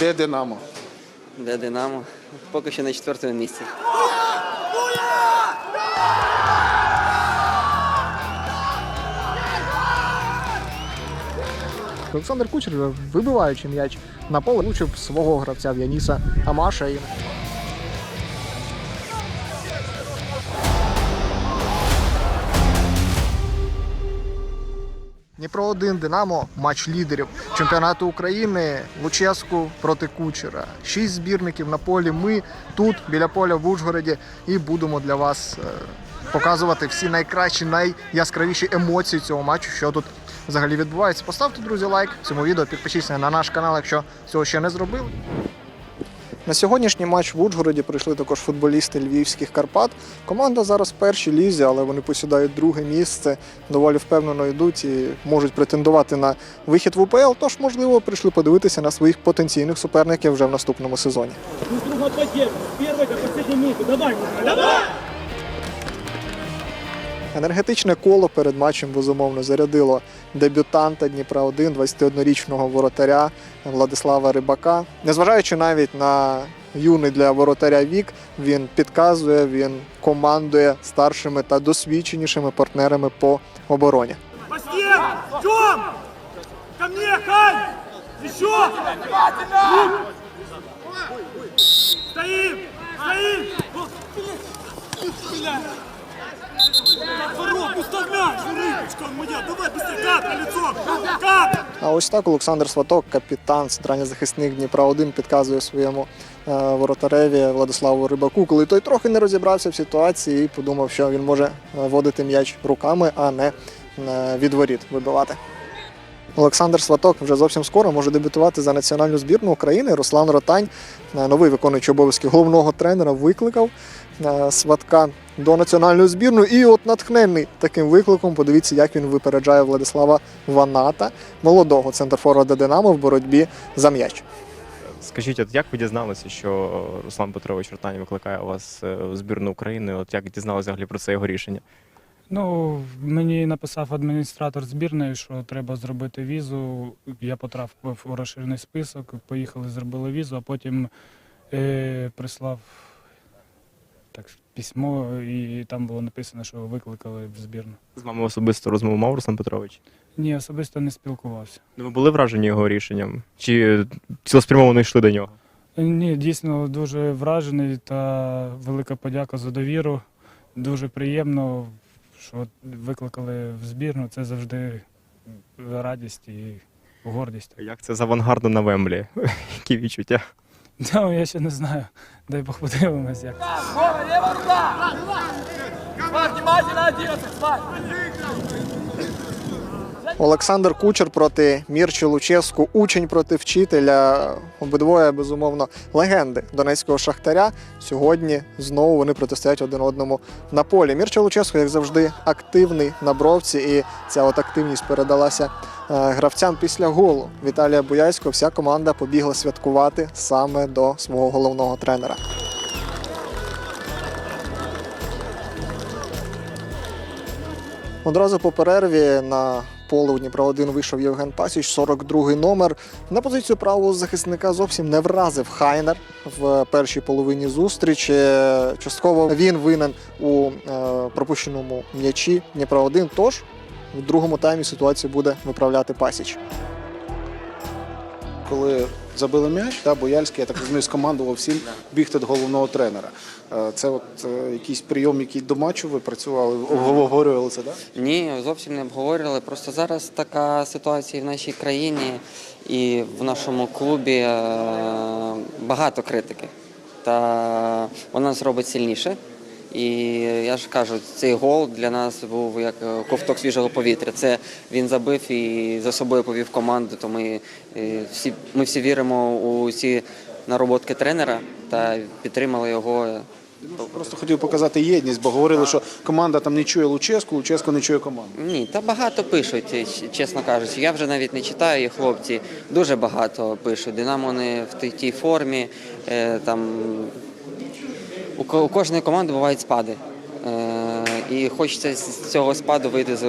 Де Динамо? Де Динамо? Поки що на четвертому місці. Олександр Кучер, вибиваючи м'яч на поле, влучив свого гравця Яніса Амаша. Дніпро 1 Динамо, матч лідерів чемпіонату України. Луческу проти Кучера. Шість збірників на полі. Ми тут біля поля в Ужгороді і будемо для вас е, показувати всі найкращі, найяскравіші емоції цього матчу, що тут взагалі відбувається. Поставте, друзі, лайк цьому відео, підпишіться на наш канал, якщо цього ще не зробили. На сьогоднішній матч в Ужгороді прийшли також футболісти львівських Карпат. Команда зараз в першій лізі, але вони посідають друге місце, доволі впевнено йдуть і можуть претендувати на вихід в УПЛ. Тож, можливо, прийшли подивитися на своїх потенційних суперників вже в наступному сезоні. Давай! друга Енергетичне коло перед матчем безумовно зарядило дебютанта Дніпра 1 21-річного воротаря Владислава Рибака. Незважаючи навіть на юний для воротаря вік, він підказує, він командує старшими та досвідченішими партнерами по обороні. Ко мне! А ось так Олександр Сваток, капітан центральний захисник Дніпра 1 підказує своєму е, воротареві Владиславу Рибаку, коли той трохи не розібрався в ситуації і подумав, що він може е, водити м'яч руками, а не е, від воріт вибивати. Олександр Сваток вже зовсім скоро може дебютувати за національну збірну України. Руслан Ротань, е, новий виконуючий обов'язки головного тренера, викликав е, Сватка до національної збірної. І от натхнений таким викликом, подивіться, як він випереджає Владислава Ваната, молодого центрфорварда Динамо в боротьбі за м'яч. Скажіть, от як ви дізналися, що Руслан Петрович Ротань викликає вас е, в збірну України? От як дізналися взагалі про це його рішення? Ну, мені написав адміністратор збірної, що треба зробити візу. Я потрапив у розширений список, поїхали, зробили візу, а потім е, прислав так, письмо, і там було написано, що викликали в збірну. З вами особисто розмову мав Руслан Петрович? Ні, особисто не спілкувався. Ну, ви були вражені його рішенням? Чи цілеспрямовано йшли до нього? Е, Ні, дійсно дуже вражений та велика подяка за довіру. Дуже приємно, що викликали в збірну. Це завжди радість і гордість. Як це з авангарду на Вемблі? Які відчуття? Ну, я ще не знаю. Дай Бог подивимось, як. Олександр Кучер проти Мірчі Луческу, учень проти вчителя. Обидвоє, безумовно, легенди донецького шахтаря. Сьогодні знову вони протистоять один одному на полі. Мірча Луческу, як завжди, активний на бровці, і ця от активність передалася е, гравцям після голу. Віталія Буяйського вся команда побігла святкувати саме до свого головного тренера. Одразу по перерві на поле у Дніпра 1 вийшов Євген Пасіч, 42-й номер. На позицію правого захисника зовсім не вразив Хайнер в першій половині зустрічі. Частково він винен у е, пропущеному м'ячі Дніпра 1 Тож в другому таймі ситуацію буде виправляти Пасіч. Коли забили м'яч, та Бояльський, я так розумію, скомандував всім бігти до головного тренера. Е, Це от е, якийсь прийом, який до матчу ви працювали, обговорювали це, так? Ні, зовсім не обговорювали. Просто зараз така ситуація в нашій країні і в нашому клубі е, багато критики. Та вона нас робить сильніше. І я ж кажу, цей гол для нас був як е, ковток свіжого повітря. Це він забив і за собою повів команду. То ми е, всі, ми всі віримо у ці нароботки тренера та підтримали його. Просто хотів показати єдність, бо говорили, що команда там не чує Луческу, Луческу не чує команду. Ні, та багато пишуть, е, чесно кажучи. Я вже навіть не читаю, і хлопці дуже багато пишуть. Динамо не в тій- формі. Там у ко- кожної команди бувають спади. І хочеться з цього спаду вийти з,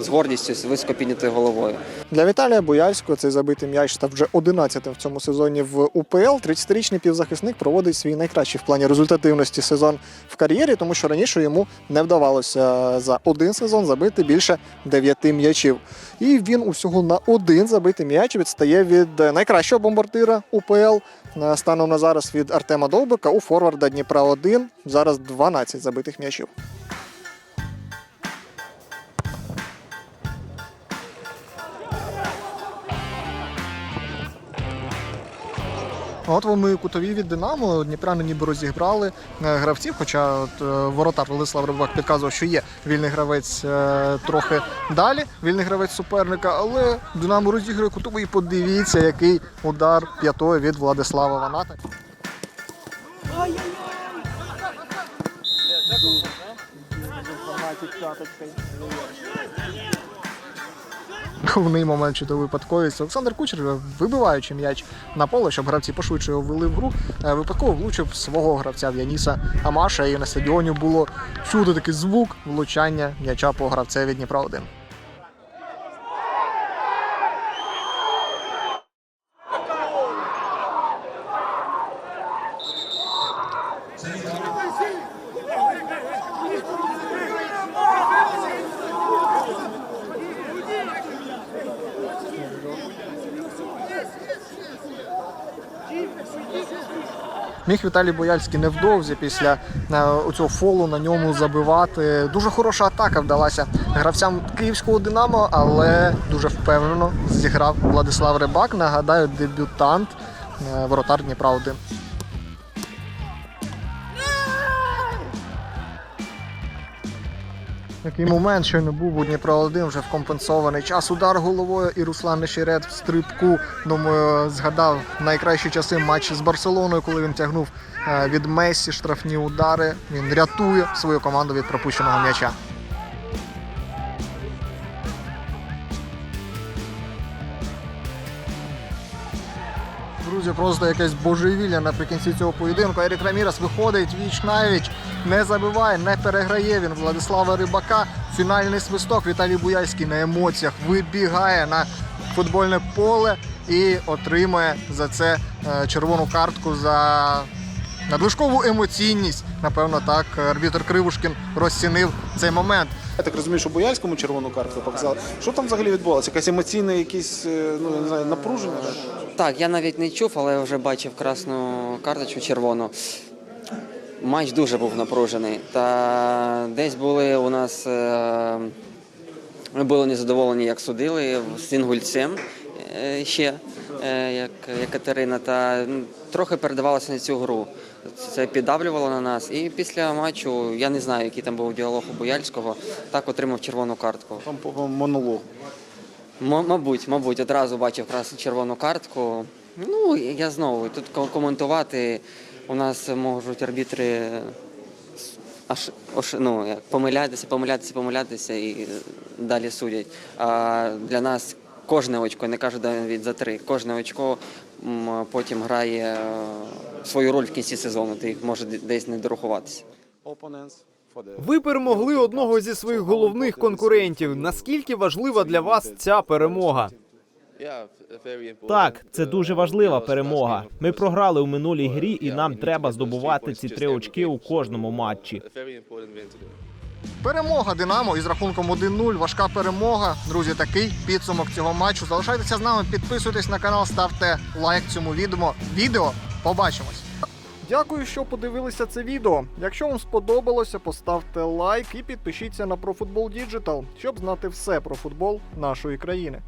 з гордістю, з високо піднятою головою. Для Віталія Бояльського цей забитий м'яч став вже 11-тим в цьому сезоні в УПЛ. 30-річний півзахисник проводить свій найкращий в плані результативності сезон в кар'єрі, тому що раніше йому не вдавалося за один сезон забити більше 9 м'ячів. І він усього на один забитий м'яч відстає від найкращого бомбардира УПЛ. Станом на зараз від Артема Довбика у форварда Дніпра 1 зараз 12 забитих м'ячів. От вони кутові від Динамо. Дніпряни ніби розіграли е, гравців. Хоча от, е, воротар Владислав Рибак підказував, що є вільний гравець е, трохи далі, вільний гравець суперника, але Динамо розігрує кутовий. І Подивіться, який удар п'ятою від Владислава Ваната. Головний момент чи то випадковість. Олександр Кучер, вибиваючи м'яч на поле, щоб гравці пошвидше його ввели в гру, е, випадково влучив свого гравця В'яніса Амаша. І на стадіоні було чудо такий звук влучання м'яча по гравцеві Дніпра 1. Міг Віталій Бояльський невдовзі після е, цього фолу на ньому забивати. Дуже хороша атака вдалася гравцям київського Динамо, але дуже впевнено зіграв Владислав Рибак. Нагадаю, дебютант е, воротар Дніпра 1. Такий момент, що не був у Дніпро 1 вже в компенсований час. Удар головою і Руслан Нещерет в стрибку. Думаю, згадав найкращі часи матчі з Барселоною, коли він тягнув е, від Месі штрафні удари. Він рятує свою команду від пропущеного м'яча. Друзі, просто якесь божевілля наприкінці цього поєдинку. Ерік Рамірес виходить віч навіч, не забиває, не переграє він Владислава Рибака. Фінальний свисток Віталій Буяльський на емоціях вибігає на футбольне поле і отримує за це е, червону картку за надлишкову емоційність. Напевно, так арбітр Кривушкін розцінив цей момент. Я так розумію, що Бояльському червону картку показали. Що там взагалі відбувалося? Якась емоційна, якісь е, ну не знаю, напруження? так? Я навіть не чув, але вже бачив красну карточку червону. Матч дуже був напружений. Та десь були у нас. е, Ми були незадоволені, як судили з Інгульцем е, ще, як Екатерина, та трохи передавалося на цю гру. Це піддавлювало на нас. І після матчу, я не знаю, який там був діалог у Бояльського, так отримав червону картку. Там по монолог. М- мабуть, мабуть, одразу бачив красну червону картку. Ну, я знову тут коментувати. У нас можуть арбітри аж аж, ну, як, помилятися, помилятися, помилятися і далі судять. А для нас кожне очко, не кажу навіть за три, кожне очко потім грає е, свою роль в кінці сезону. Ти їх може десь не дорахуватися. Ви перемогли одного зі своїх головних конкурентів. Наскільки важлива для вас ця перемога? Так, це дуже важлива перемога. Ми програли у минулій грі, і нам треба здобувати ці три очки у кожному матчі. Перемога Динамо із рахунком 1-0. Важка перемога. Друзі, такий підсумок цього матчу. Залишайтеся з нами, підписуйтесь на канал, ставте лайк цьому відео. Відео. Побачимось. Дякую, що подивилися це відео. Якщо вам сподобалося, поставте лайк і підпишіться на ProFootball Digital, щоб знати все про футбол нашої країни.